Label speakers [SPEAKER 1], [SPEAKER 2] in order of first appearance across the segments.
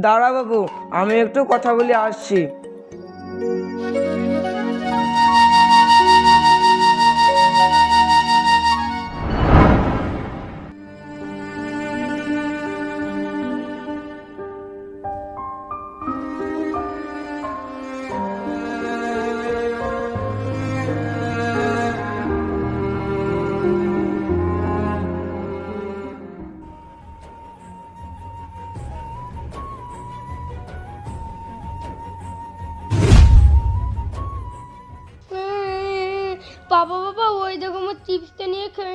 [SPEAKER 1] দাঁড়া বাবু আমি একটু কথা বলে আসছি।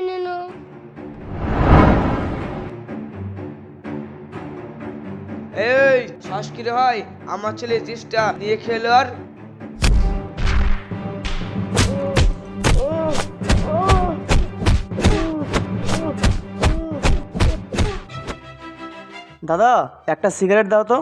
[SPEAKER 2] নেন
[SPEAKER 1] এই শ্বাস কি রে ভাই? আমার ছেলে চিপসটা নিয়ে খেলো আর।
[SPEAKER 3] দাদা একটা সিগারেট দাও তো।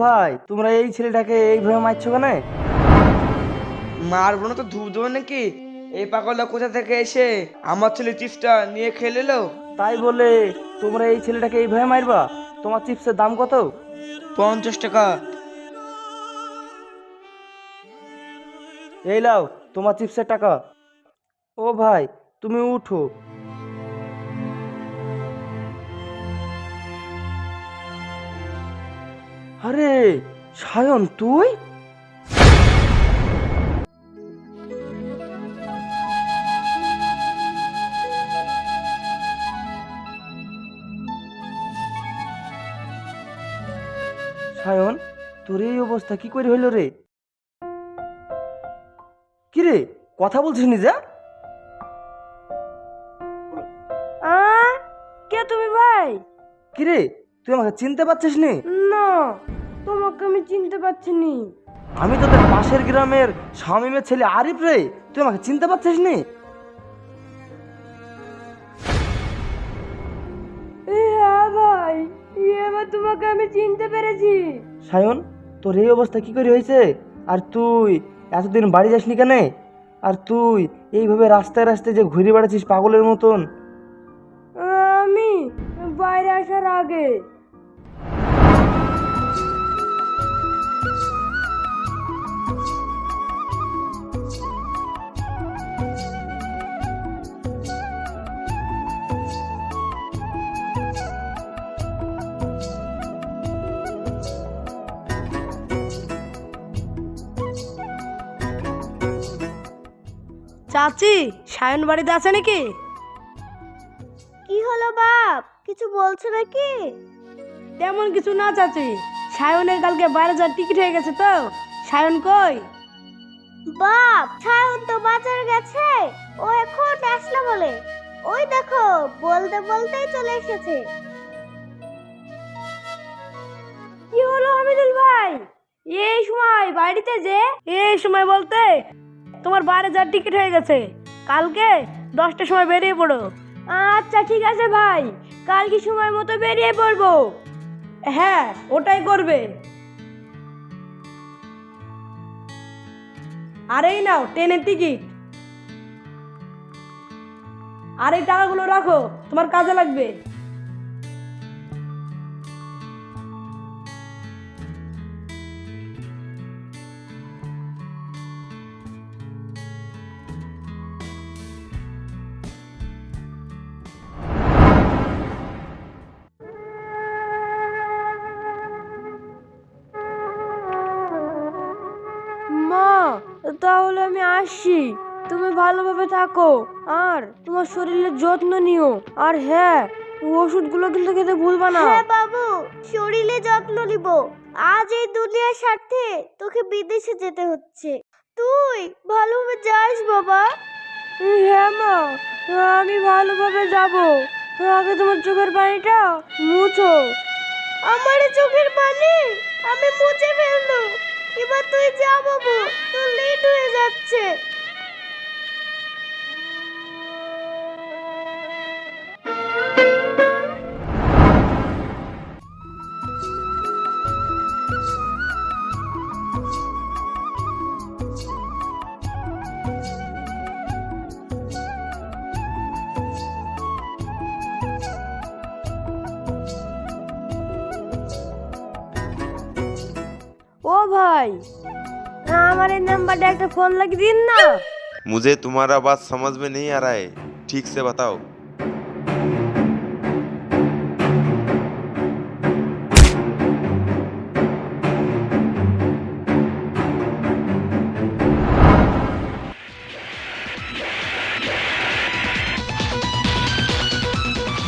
[SPEAKER 3] ভাই তোমরা এই ছেলেটাকে এইভাবে মারছো কেন?
[SPEAKER 1] মারবো না তো ধূপ দেবো নাকি? এই পাগলটা কোথা থেকে এসে আমার ছেলে চিপসটা নিয়ে খেয়ে এলো
[SPEAKER 3] তাই বলে তোমরা এই ছেলেটাকে এইভাবে মারবা? তোমার চিপসের দাম কত?
[SPEAKER 1] পঞ্চাশ টাকা।
[SPEAKER 3] এই লাও তোমার চিপসের টাকা। ও ভাই তুমি উঠো। আরে সায়ন তুই? সায়ন তোর এই অবস্থা কি করে হইল রে? কি রে কথা বলছিস নিজা
[SPEAKER 2] কে তুমি ভাই?
[SPEAKER 3] কি রে তুই আমাকে চিনতে পারছিস নি?
[SPEAKER 2] না তোমাকে আমি চিনতে পারছি নি।
[SPEAKER 3] আমি তোদের পাশের গ্রামের শামিমের ছেলে আরিফ রে। তুই আমাকে চিনতে পারছিস নি?
[SPEAKER 2] হ্যাঁ ভাই এবার তোমাকে আমি চিনতে পেরেছি।
[SPEAKER 3] সায়ন তোর এই অবস্থা কি করে হয়েছে? আর তুই এতদিন বাড়ি যাসনি কেন? আর তুই এইভাবে রাস্তায় রাস্তায় যে ঘুরে বেড়াচ্ছিস পাগলের মতন?
[SPEAKER 2] আমি বাইরে আসার আগে চাচি সায়ন বাড়িতে আছে নাকি?
[SPEAKER 4] কি হলো বাপ? কিছু বলছো নাকি?
[SPEAKER 2] তেমন কিছু না চাচি। সায়নের কালকে বাইরে যাওয়ার টিকিট হয়ে গেছে তো। সায়ন কই?
[SPEAKER 4] বাপ সায়ন তো বাজার গেছে। ও এখন আসলো বলে। ওই দেখো বলতে বলতেই চলে এসেছে।
[SPEAKER 2] কি হলো হামিদুল ভাই? এই সময় বাড়িতে যে এই সময় বলতে তোমার বাইরে যাওয়ার টিকিট হয়ে গেছে। কালকে দশটার সময় বেরিয়ে পড়ো। আচ্ছা ঠিক আছে ভাই। কালকে সময় মতো বেরিয়ে পড়ব। হ্যাঁ ওটাই করবে। আর এই নাও, ট্রেনের টিকিট আর এই টাকাগুলো রাখো, তোমার কাজে লাগবে। তাহলে আমি আসছি তুমি ভালোভাবে থাকো। আর তোমার শরীরের যত্ন নিও। আর হ্যাঁ ওষুধগুলো কিন্তু খেতে ভুলবা না।
[SPEAKER 4] হ্যাঁ বাবু শরীরে যত্ন নিব। আজ এই দুনিয়ার স্বার্থে তোকে বিদেশে যেতে হচ্ছে। তুই ভালোভাবে যাস বাবা।
[SPEAKER 2] হ্যাঁ মা আমি ভালোভাবে যাব। আগে তোমার চোখের পানিটা মুছো।
[SPEAKER 4] আমার চোখের পানি? আমি মুছে ফেলল এবার তুই যা বাবু তোর লেট হয়ে যাচ্ছে।
[SPEAKER 2] भाई हमारे नंबर फ़ोन लग ना
[SPEAKER 5] मुझे तुम्हारा बात समझ में नहीं आ रहा है। ठीक से बताओ।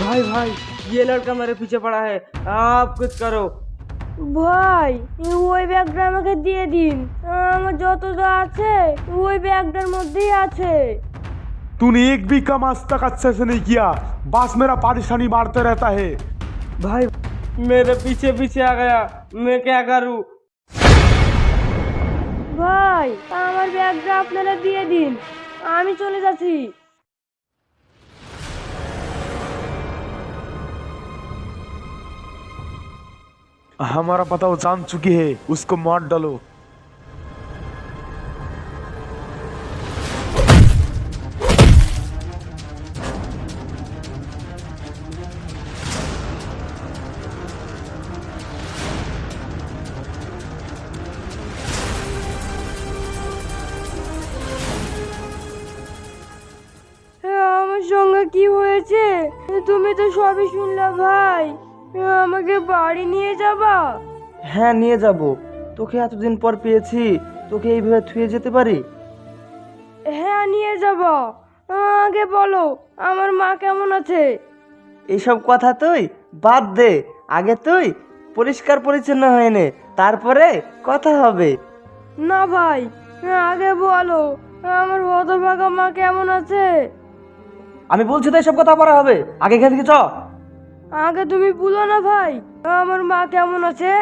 [SPEAKER 3] भाई भाई ये लड़का मेरे पीछे पड़ा है। आप कुछ करो।
[SPEAKER 2] ভাই ওই ব্যাগটা আমাকে দিয়ে দিন আমার যত যা আছে ওই ব্যাগটার মধ্যেই আছে
[SPEAKER 6] तूने एक भी काम आज तक अच्छे से नहीं किया बस मेरा परेशानी बढ़ते रहता है
[SPEAKER 3] भाई मेरे पीछे पीछे आ गया मैं क्या करूं
[SPEAKER 2] ভাই আমার ব্যাগটা আপনারা দিয়ে দিন আমি চলে যাচ্ছি
[SPEAKER 6] हमारा पता वो जान चुकी है उसको मार डालो
[SPEAKER 2] আমার সঙ্গে কি হয়েছে তুমি তো সবই শুনলা ভাই আমাকে বাড়ি নিয়ে যাবা?
[SPEAKER 3] হ্যাঁ নিয়ে যাব। তোকে এতদিন পর পেয়েছি। তোকে এইভাবে থুয়ে যেতে পারি?
[SPEAKER 2] হ্যাঁ নিয়ে যাব। আগে বলো আমার মা কেমন আছে?
[SPEAKER 3] এইসব কথা তুই বাদ দে। আগে তুই পরিষ্কার পরিচ্ছন্ন হয়ে নে। তারপরে কথা হবে।
[SPEAKER 2] না ভাই আগে বলো আমার হতভাগা মা কেমন আছে?
[SPEAKER 3] আমি বলছি তো এইসব কথা পরে হবে। আগে এখান থেকে চ।
[SPEAKER 2] আগে তুমি বলো না ভাই। আমার মা কেমন আছে?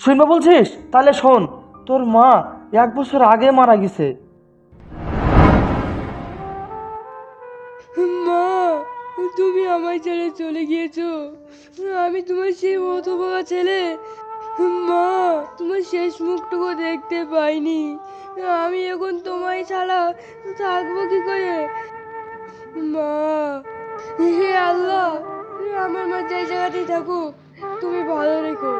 [SPEAKER 3] শুনবে বলছিস? তাহলে শোন তোর মা এক বছর আগে মারা গেছে।
[SPEAKER 2] মা তুমি আমায় ছেড়ে চলে গিয়েছো। আমি তোমার সেই হতভাগা ছেলে। মা তোমার শেষ মুখটুকু দেখতে পাইনি। আমি এখন তোমায় ছাড়া থাকব কি করে? আমার মা যে জায়গাতেই থাকুক তুমি ভালো রেখো